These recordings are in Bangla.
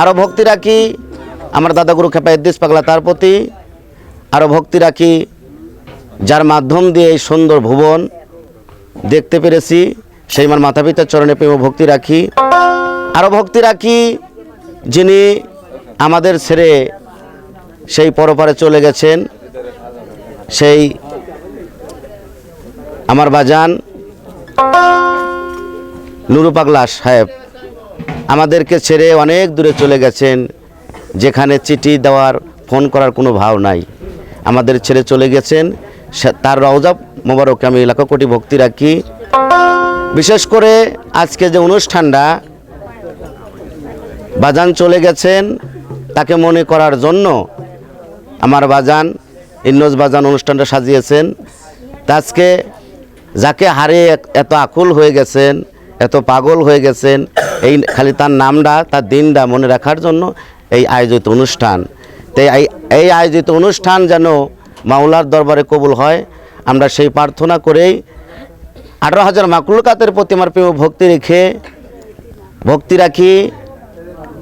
আরও ভক্তি রাখি। আমার দাদাগুরু খেপা ইদ্দিস পাগলা তার প্রতি। আরও ভক্তি রাখি। যার মাধ্যম দিয়ে এই সুন্দর ভুবন দেখতে পেরেছি, সেই আমার মাতা পিতার চরণে প্রেম ভক্তি রাখি। আরও ভক্তি রাখি যিনি আমাদের ছেড়ে সেই পরপারে চলে গেছেন, সেই আমার বাজান, নুরু পাগলা সাহেব। আমাদেরকে ছেড়ে অনেক দূরে চলে গেছেন, যেখানে চিঠি দেওয়ার, ফোন করার কোনো ভাব নাই। আমাদের ছেড়ে চলে গেছেন তার রওজা মোবারককে আমি লাখো কোটি ভক্তি রাখি। বিশেষ করে আজকে যে অনুষ্ঠানটা, বাজান চলে গেছেন, তাকে মনে করার জন্য আমার বাজান, ইন্নজ বাজান অনুষ্ঠানটা সাজিয়েছেন। আজকে যাকে হারে এত আকুল হয়ে গেছেন, এত পাগল হয়ে গেছেন এই খালি তার নামটা, তার দিনটা মনে রাখার জন্য এই আয়োজিত অনুষ্ঠান। তাই এই- আয়োজিত অনুষ্ঠান যেন মাওলার দরবারে কবুল হয়, আমরা সেই প্রার্থনা করেই আঠারো হাজার মাকুলকাতের প্রতি আমার প্রেম ভক্তি রেখে, ভক্তি রাখি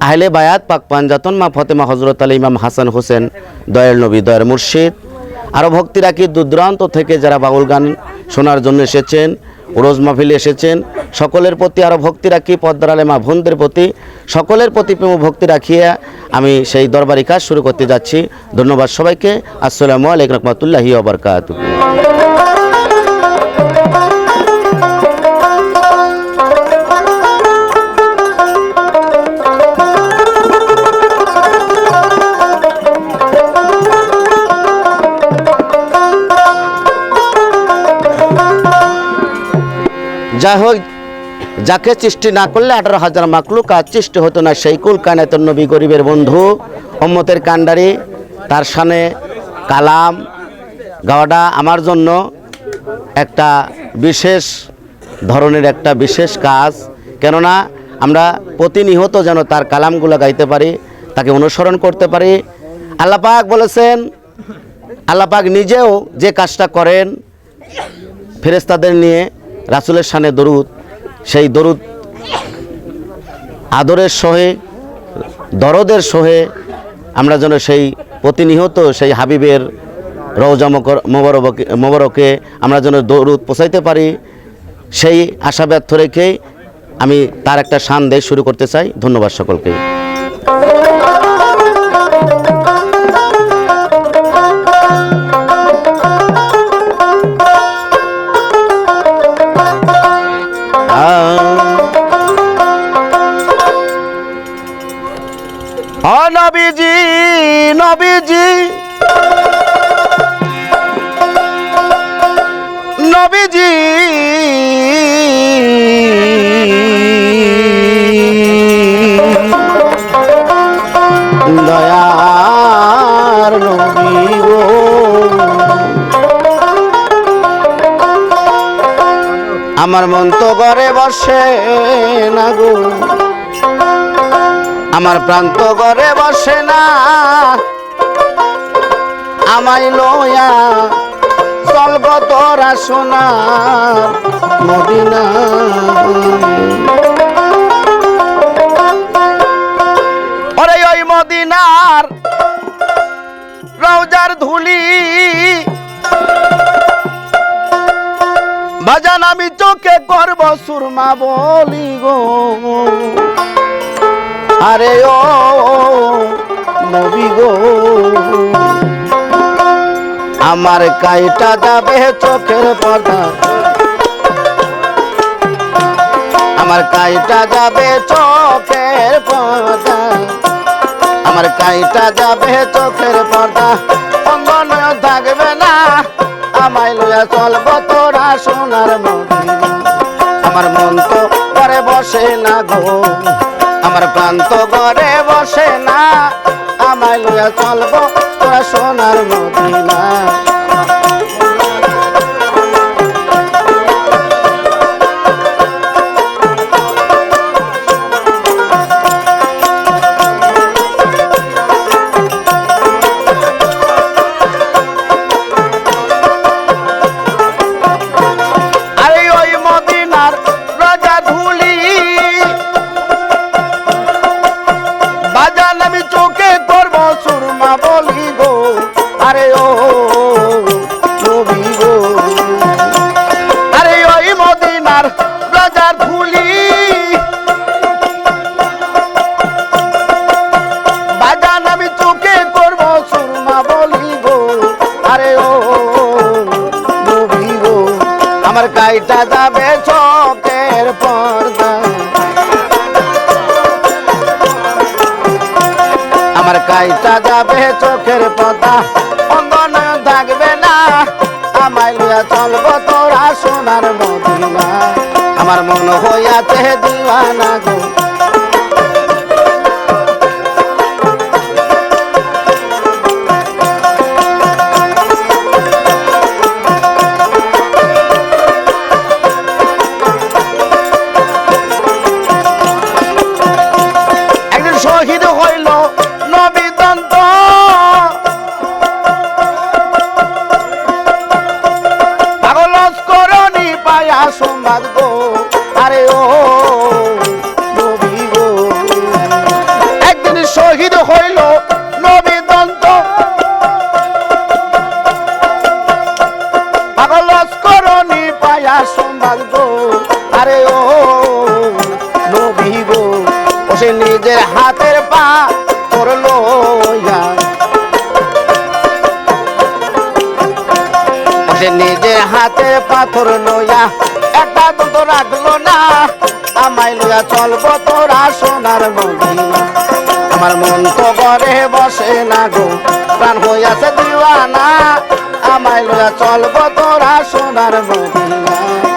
আহলে বায়াত, পাক পাঞ্জাতন মা ফতেমা হজরত আলী ইমাম হাসান হোসেন, দয়াল নবী দয়ার মুর্শিদ। আরও ভক্তি রাখি দূরদূরান্ত থেকে যারা বাউল গান শোনার জন্য এসেছেন রোজ মাহফিলে এসেছেন। সকলের প্রতি আরও ভক্তি রাখি, পদ্মার আলে মা বোনদের প্রতি। সকলের প্রতি প্রেম ভক্তি রাখিয়ে আমি সেই দরবারি কাজ শুরু করতে যাচ্ছি। ধন্যবাদ সবাইকে। আসসালামু আলাইকুম রহমতুল্লাহি ওবরকাত যাই হোক যাকে সৃষ্টি না করলে আঠারো হাজার মাকলু কাজ সৃষ্টি হতো না সেই কুল কায়নাতের নবী গরিবের বন্ধু অম্মতের কান্ডারি তার সানে কালাম গাওয়াটা আমার জন্য একটা বিশেষ ধরনের একটা বিশেষ কাজ। কেননা আমরা প্রতিনিহত যেন তার কালামগুলো গাইতে পারি, তাকে অনুসরণ করতে পারি। আল্লাপাক বলেছেন আল্লাপাক নিজেও যে কাজটা করেন ফেরেস্তাদের নিয়ে রাসুলের সানে দরুদ, সেই দরুদ আদরের সহে, দরদের সহে আমরা যেন সেই প্রতিনিহত, সেই হাবিবের রওজা মোবারকে মোবারকে আমরা যেন দরুদ পৌঁছাইতে পারি, সেই আশা ব্যর্থ রেখেই আমি তার একটা শান দিয়ে শুরু করতে চাই। ধন্যবাদ সকলকে। আমার মন তো ঘরে বসে না গো। আমার প্রান্ত ঘরে বসে না। আমায় লয়া চলব তোরা সোনা মদিনা। ওরে ওই মদিনার রওজার ধুলি বাজান, আমি চোখে করব সুরমা বলি গো। আরে ও নবী গো, আমার কাইটা যাবে চোখের পর্দা আমার কাইটা যাবে চোখের পর্দা আমার কাইটা যাবে চোখের পর্দা অঙ্গন আমায় লইয়া চলব তোরা সোনার মদিনা আমার মন তো ঘরে বসে না গো। আমার প্রান্ত ঘরে বসে না। আমায় লইয়া চলব তোরা সোনার মদিনা কাইটা যাবে চোখের পর্দা। আমার কাইটা যাবে চোখের পর্দা। অঙ্গন থাকবে না, আমায় লইয়া চলবো তোরা সোনার মদিনা। আমার মন হইয়াছে দিওয়ানা গো। পাথর লইয়া একটা তো রাখল না। আমায় লইয়া চলবো তোরা সোনার মদিনা আমার মন তো ঘরে বসে না গো, প্রাণ হইয়াছে দিওয়ানা। আমায় লইয়া চলবো তোরা সোনার মদিনা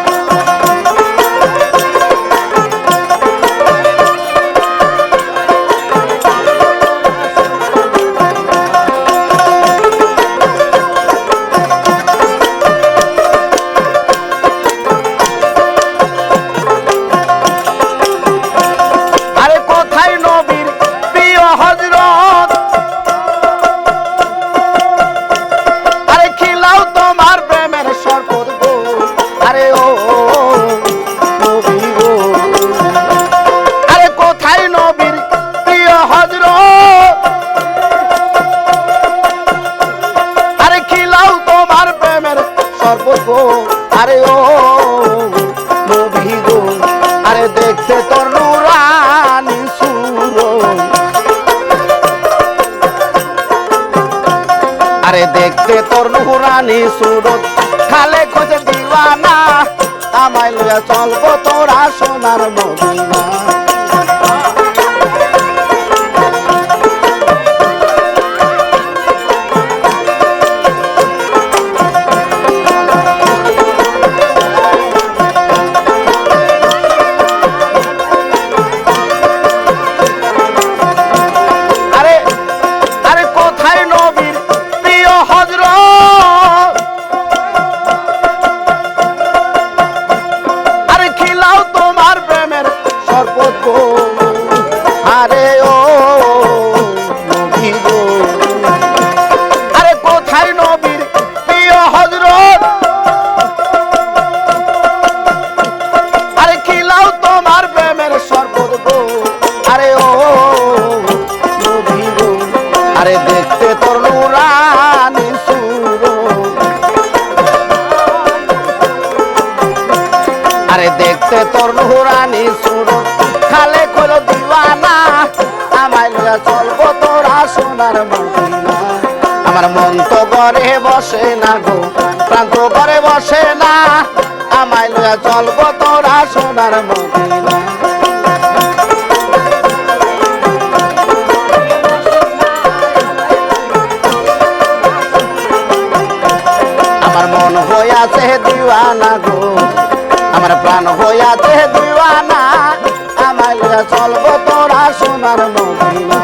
আরে দেখতে তোর নুরানি সুরত। খালে খোঁজে দিওয়ানা আমায় লইয়া চলবো তোরা সোনার মদিনা লইয়া চলবো তোরা সোনার আমার মন তো ঘরে বসে না গো, প্রাণ তো ঘরে বসে না। আমায় লইয়া চলবো তোরা সোনার আমার মন হইয়াছে দিওয়ানা গো, আমার প্রাণ হইয়াছে দিওয়ানা। আমায় লইয়া চলবো তোরা সোনার মদিনা।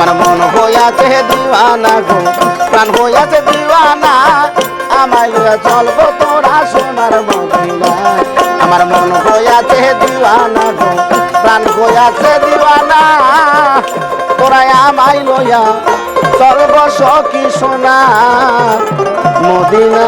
আমার মন হইয়াছে দিওয়ানা গো, প্রাণ হইয়াছে দিওয়ানা। আমায় লইয়া চলবো তোরা সোনার মদিনা। আমার মন হইয়াছে দিওয়ানা গো, প্রাণ হইয়াছে দিওয়ানা। তোরা আমায় লইয়া চলব সখী সোনা, মদিনা।